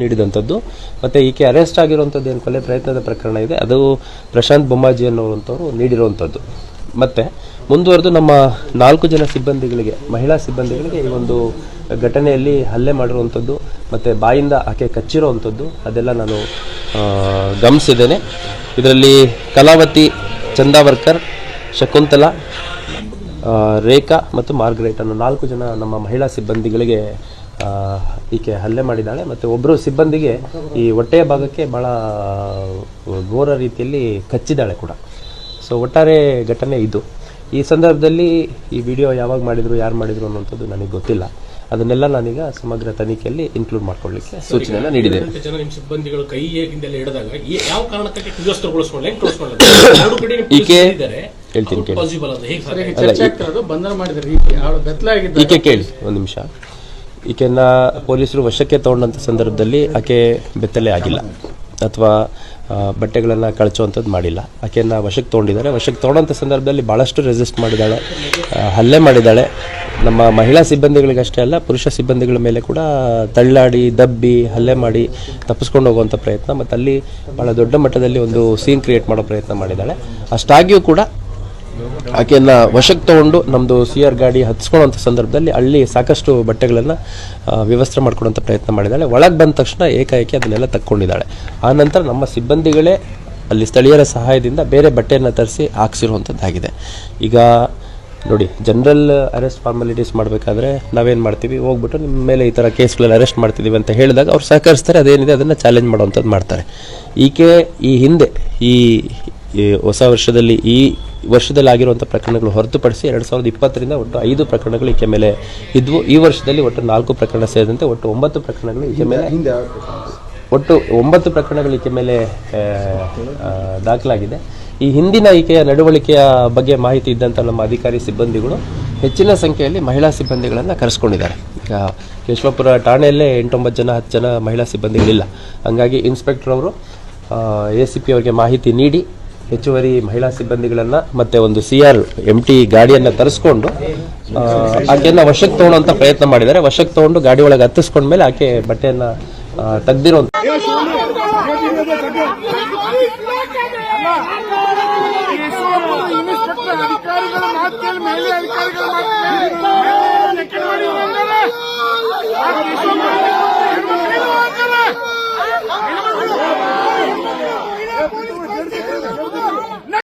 ನೀಡಿದಂಥದ್ದು. ಮತ್ತೆ ಈಕೆ ಅರೆಸ್ಟ್ ಆಗಿರುವಂಥದ್ದು ಏನು ಕೊಲೆ ಪ್ರಯತ್ನದ ಪ್ರಕರಣ ಇದೆ. ಅದು ಪ್ರಶಾಂತ್ ಬೊಮ್ಮಾಜಿ ಅನ್ನುವಂಥವ್ರು ನೀಡಿರುವಂಥದ್ದು. ಮತ್ತೆ ಮುಂದುವರೆದು ನಮ್ಮ ನಾಲ್ಕು ಜನ ಸಿಬ್ಬಂದಿಗಳಿಗೆ, ಮಹಿಳಾ ಸಿಬ್ಬಂದಿಗಳಿಗೆ ಈ ಒಂದು ಘಟನೆಯಲ್ಲಿ ಹಲ್ಲೆ ಮಾಡಿರುವಂಥದ್ದು, ಮತ್ತೆ ಬಾಯಿಂದ ಆಕೆ ಕಚ್ಚಿರೋವಂಥದ್ದು, ಅದೆಲ್ಲ ನಾನು ಗಮನಿಸಿದ್ದೇನೆ. ಇದರಲ್ಲಿ ಕಲಾವತಿ, ಚಂದಾವರ್ಕರ್, ಶಕುಂತಲಾ ರೇಖಾ ಮತ್ತು ಮಾರ್ಗರೇಟ್ ಅನ್ನೋ ನಾಲ್ಕು ಜನ ನಮ್ಮ ಮಹಿಳಾ ಸಿಬ್ಬಂದಿಗಳಿಗೆ ಈಕೆ ಹಲ್ಲೆ ಮಾಡಿದ್ದಾಳೆ ಮತ್ತು ಒಬ್ಬರು ಸಿಬ್ಬಂದಿಗೆ ಈ ಹೊಟ್ಟೆಯ ಭಾಗಕ್ಕೆ ಭಾಳ ಘೋರ ರೀತಿಯಲ್ಲಿ ಕಚ್ಚಿದ್ದಾಳೆ ಕೂಡ. ಸೊ ಒಟ್ಟಾರೆ ಘಟನೆ ಇದು. ಈ ಸಂದರ್ಭದಲ್ಲಿ ಈ ವಿಡಿಯೋ ಯಾವಾಗ ಮಾಡಿದ್ರು ಯಾರು ಮಾಡಿದ್ರು ಅನ್ನುವಂಥದ್ದು ನನಗೆ ಗೊತ್ತಿಲ್ಲ. ಅದನ್ನೆಲ್ಲ ನಾನೀಗ ಸಮಗ್ರ ತನಿಖೆಯಲ್ಲಿ ಇನ್ಕ್ಲೂಡ್ ಮಾಡ್ಕೊಳ್ಳಿಕ್ಕೆ ಸೂಚನೆ ನೀಡಿದೆ ಹತ್ತು ಜನ ನಿಮ್ ಸಿಬ್ಬಂದಿಗಳು ಕೈ ಹಿಂದೆಲ್ಲ ಹಿಡಿದಾಗ ಈ- ಯಾವ ಕಾರಣಕ್ಕೆ ಕುಜಸ್ತ್ರಗೊಳಿಸ್ಕೊಳ್ಳಿ ಹೆಂಗ್ ತೋರಿಸ್ಕೊಳ್ಳಿ ಎರಡು ಕಡೆ ಈಕೆ ಹೇಳ್ತೀನಿ ಕೇಳಿ. ಪಾಸಿಬಲ್ ಅದು ಹೇಗೆ ಸಾಧ್ಯ? ಚರ್ಚೆ ಆಗ್ತಿರೋದು ಬಂಧನ ಮಾಡಿದ ರೀತಿ ಅವಳು ಬೆತ್ತಲಾಗಿದ್ದ ಈಕೆ ಕೇಳಿ ಒಂದು ನಿಮಿಷ. ಈಕೆನ ಪೊಲೀಸರು ವಶಕ್ಕೆ ತಗೊಂಡಂಥ ಸಂದರ್ಭದಲ್ಲಿ ಆಕೆ ಬೆತ್ತಲೆ ಆಗಿಲ್ಲ ಅಥವಾ ಬಟ್ಟೆಗಳನ್ನು ಕಳಚುವಂಥದ್ದು ಮಾಡಿಲ್ಲ. ಆಕೆಯನ್ನು ವಶಕ್ಕೆ ತೊಗೊಂಡಿದ್ದಾರೆ. ವಶಕ್ಕೆ ತೊಗೊಂಡಂಥ ಸಂದರ್ಭದಲ್ಲಿ ಭಾಳಷ್ಟು ರೆಸಿಸ್ಟ್ ಮಾಡಿದ್ದಾಳೆ ಹಲ್ಲೆ ಮಾಡಿದ್ದಾಳೆ ನಮ್ಮ ಮಹಿಳಾ ಸಿಬ್ಬಂದಿಗಳಿಗಷ್ಟೇ ಅಲ್ಲ, ಪುರುಷ ಸಿಬ್ಬಂದಿಗಳ ಮೇಲೆ ಕೂಡ ತಳ್ಳಾಡಿ, ದಬ್ಬಿ, ಹಲ್ಲೆ ಮಾಡಿ ತಪ್ಪಿಸ್ಕೊಂಡು ಹೋಗುವಂಥ ಪ್ರಯತ್ನ ಮತ್ತು ಅಲ್ಲಿ ಭಾಳ ದೊಡ್ಡ ಮಟ್ಟದಲ್ಲಿ ಒಂದು ಸೀನ್ ಕ್ರಿಯೇಟ್ ಮಾಡೋ ಪ್ರಯತ್ನ ಮಾಡಿದ್ದಾಳೆ ಅಷ್ಟಾಗಿಯೂ ಕೂಡ ಆಕೆಯನ್ನ ವಶಕ್ಕೆ ತಗೊಂಡು ನಮ್ಮದು ಸಿ ಆರ್ ಗಾಡಿ ಹತ್ಸ್ಕೊಳ್ಳೋಂಥ ಸಂದರ್ಭದಲ್ಲಿ ಅಲ್ಲಿ ಸಾಕಷ್ಟು ಬಟ್ಟೆಗಳನ್ನು ವ್ಯವಸ್ಥೆ ಮಾಡ್ಕೊಡೋಂಥ ಪ್ರಯತ್ನ ಮಾಡಿದ್ದಾಳೆ. ಒಳಗೆ ಬಂದ ತಕ್ಷಣ ಏಕಾಏಕಿ ಅದನ್ನೆಲ್ಲ ತಕ್ಕೊಂಡಿದ್ದಾಳೆ. ನಂತರ ನಮ್ಮ ಸಿಬ್ಬಂದಿಗಳೇ ಅಲ್ಲಿ ಸ್ಥಳೀಯರ ಸಹಾಯದಿಂದ ಬೇರೆ ಬಟ್ಟೆಯನ್ನು ತರಿಸಿ ಹಾಕ್ಸಿರುವಂಥದ್ದಾಗಿದೆ ಈಗ ನೋಡಿ, ಜನರಲ್ ಅರೆಸ್ಟ್ ಫಾರ್ಮಾಲಿಟೀಸ್ ಮಾಡಬೇಕಾದ್ರೆ ನಾವೇನು ಮಾಡ್ತೀವಿ? ಹೋಗ್ಬಿಟ್ಟು ನಿಮ್ಮ ಮೇಲೆ ಈ ಥರ ಕೇಸ್ಗಳಲ್ಲಿ ಅರೆಸ್ಟ್ ಮಾಡ್ತಿದ್ದೀವಿ ಅಂತ ಹೇಳಿದಾಗ ಅವ್ರು ಸಹಕರಿಸ್ತಾರೆ, ಅದೇನಿದೆ ಅದನ್ನು ಚಾಲೆಂಜ್ ಮಾಡುವಂಥದ್ದು ಮಾಡ್ತಾರೆ. ಈಕೆ ಈ ಹಿಂದೆ ಈ ಹೊಸ ವರ್ಷದಲ್ಲಿ ಈ ವರ್ಷದಲ್ಲಿ ಆಗಿರುವಂಥ ಪ್ರಕರಣಗಳು ಹೊರತುಪಡಿಸಿ ಎರಡು ಸಾವಿರದ ಇಪ್ಪತ್ತರಿಂದ ಒಟ್ಟು ಐದು ಪ್ರಕರಣಗಳು ಈಕೆ ಮೇಲೆ ಇದ್ವು. ಈ ವರ್ಷದಲ್ಲಿ ಒಟ್ಟು ನಾಲ್ಕು ಪ್ರಕರಣ ಸೇರಿದಂತೆ ಒಟ್ಟು ಒಂಬತ್ತು ಪ್ರಕರಣಗಳು ಈಕೆ ಮೇಲೆ ಒಟ್ಟು ಒಂಬತ್ತು ಪ್ರಕರಣಗಳು ಈಕೆ ಮೇಲೆ ದಾಖಲಾಗಿದೆ. ಈ ಹಿಂದಿನ ಈಕೆಯ ನಡವಳಿಕೆಯ ಬಗ್ಗೆ ಮಾಹಿತಿ ಇದ್ದಂಥ ನಮ್ಮ ಅಧಿಕಾರಿ ಸಿಬ್ಬಂದಿಗಳು ಹೆಚ್ಚಿನ ಸಂಖ್ಯೆಯಲ್ಲಿ ಮಹಿಳಾ ಸಿಬ್ಬಂದಿಗಳನ್ನು ಕರೆಸ್ಕೊಂಡಿದ್ದಾರೆ. ಈಗ ಕೇಶವಪುರ ಠಾಣೆಯಲ್ಲೇ ಎಂಟೊಂಬತ್ತು ಜನ ಹತ್ತು ಜನ ಮಹಿಳಾ ಸಿಬ್ಬಂದಿಗಳಿಲ್ಲ. ಹಂಗಾಗಿ ಇನ್ಸ್ಪೆಕ್ಟರ್ ಅವರು ಎ ಸಿ ಪಿ ಅವರಿಗೆ ಮಾಹಿತಿ ನೀಡಿ ಹೆಚ್ಚುವರಿ ಮಹಿಳಾ ಸಿಬ್ಬಂದಿಗಳನ್ನು ಮತ್ತೆ ಒಂದು ಸಿ ಆರ್ ಎಂ ಟಿ ಗಾಡಿಯನ್ನು ತರಿಸ್ಕೊಂಡು ಆಕೆಯನ್ನ ವಶಕ್ಕೆ ತಗೊಳ್ಳೋಂಥ ಪ್ರಯತ್ನ ಮಾಡಿದ್ದಾರೆ. ವಶಕ್ಕೆ ತಗೊಂಡು ಗಾಡಿ ಒಳಗೆ ಹತ್ತಿಸ್ಕೊಂಡ್ಮೇಲೆ ಆಕೆ ಬಟ್ಟೆಯನ್ನ ತೆಗ್ದಿರೋ